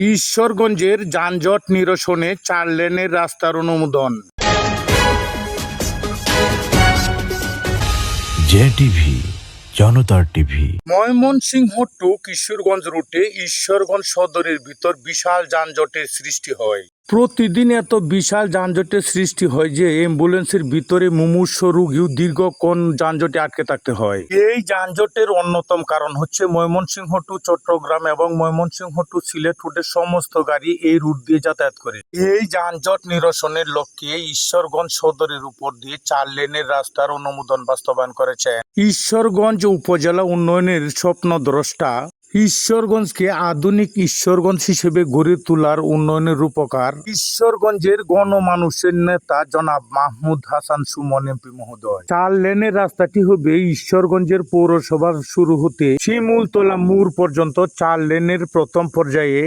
ঈশ্বরগঞ্জের যানজট নিরসনে চার লেনের রাস্তার অনুমোদন। জনতার টিভি। ময়মনসিংহ টু কিশোরগঞ্জ রুটে ঈশ্বরগঞ্জ সদরের ভিতর বিশাল যানজটের সৃষ্টি হয়। প্রতিদিন এত বিশাল যানজটের সৃষ্টি হয় যে অ্যাম্বুলেন্সের ভিতরে মুমূর্ষ রোগীও দীর্ঘক্ষণ যানজটে আটকে থাকতে হয়। এই যানজটের অন্যতম কারণ হচ্ছে ময়মনসিংহ টু চট্টগ্রাম এবং ময়মনসিংহ টু সিলেট রুটের সমস্ত গাড়ি এই রুট দিয়ে যাতায়াত করে। এই যানজট নিরসনের লক্ষ্যে ঈশ্বরগঞ্জ সদরের উপর দিয়ে চার লেনের রাস্তার অনুমোদন বাস্তবায়ন করেছে। ঈশ্বরগঞ্জ উপজেলা উন্নয়নের স্বপ্নদ্রষ্টা ঈশ্বরগঞ্জকে আধুনিক ঈশ্বরগঞ্জ হিসেবে গড়ে তোলার উন্নয়নের রূপকার। ঈশ্বরগঞ্জের গণমানুষের নেতা জনাব মাহমুদ হাসান সুমন এমপি মহোদয়। চার লেনের রাস্তাটি হবে ঈশ্বরগঞ্জের পৌরসভা শুরু হতে শিমুলতলা মোড় পর্যন্ত চার লেনের প্রথম পর্যায়ে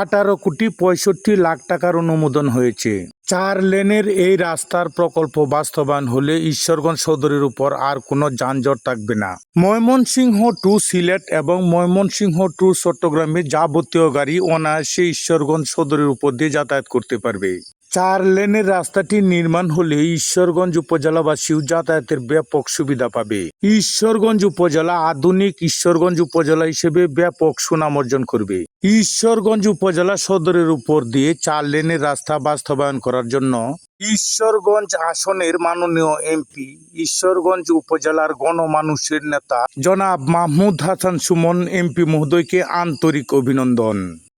আঠারো কোটি পঁয়ষট্টি লাখ টাকার অনুমোদন হয়েছে। চার লেনের এই রাস্তার প্রকল্প বাস্তবায়ন হলে ঈশ্বরগঞ্জ সদরের উপর আর কোনো যানজট থাকবে না। ময়মনসিংহ টু সিলেট এবং ময়মনসিংহ টু চট্টগ্রামে যাবতীয় গাড়ি অনায়াসে ঈশ্বরগঞ্জ সদরের উপর দিয়ে যাতায়াত করতে পারবে। চার লেনের রাস্তাটি নির্মাণ হলে ঈশ্বরগঞ্জ উপজেলাবাসীও যাতায়াতের ব্যাপক সুবিধা পাবে। ঈশ্বরগঞ্জ উপজেলা আধুনিক ঈশ্বরগঞ্জ উপজেলা হিসেবে ব্যাপক সুনাম অর্জন করবে। ঈশ্বরগঞ্জ উপজেলা সদরের উপর দিয়ে চার লেনের রাস্তা বাস্তবায়ন করার জন্য ঈশ্বরগঞ্জ আসনের মাননীয় এমপি, ঈশ্বরগঞ্জ উপজেলার গণমানুষের নেতা জনাব মাহমুদ হাসান সুমন, এমপি মহোদয়কে আন্তরিক অভিনন্দন।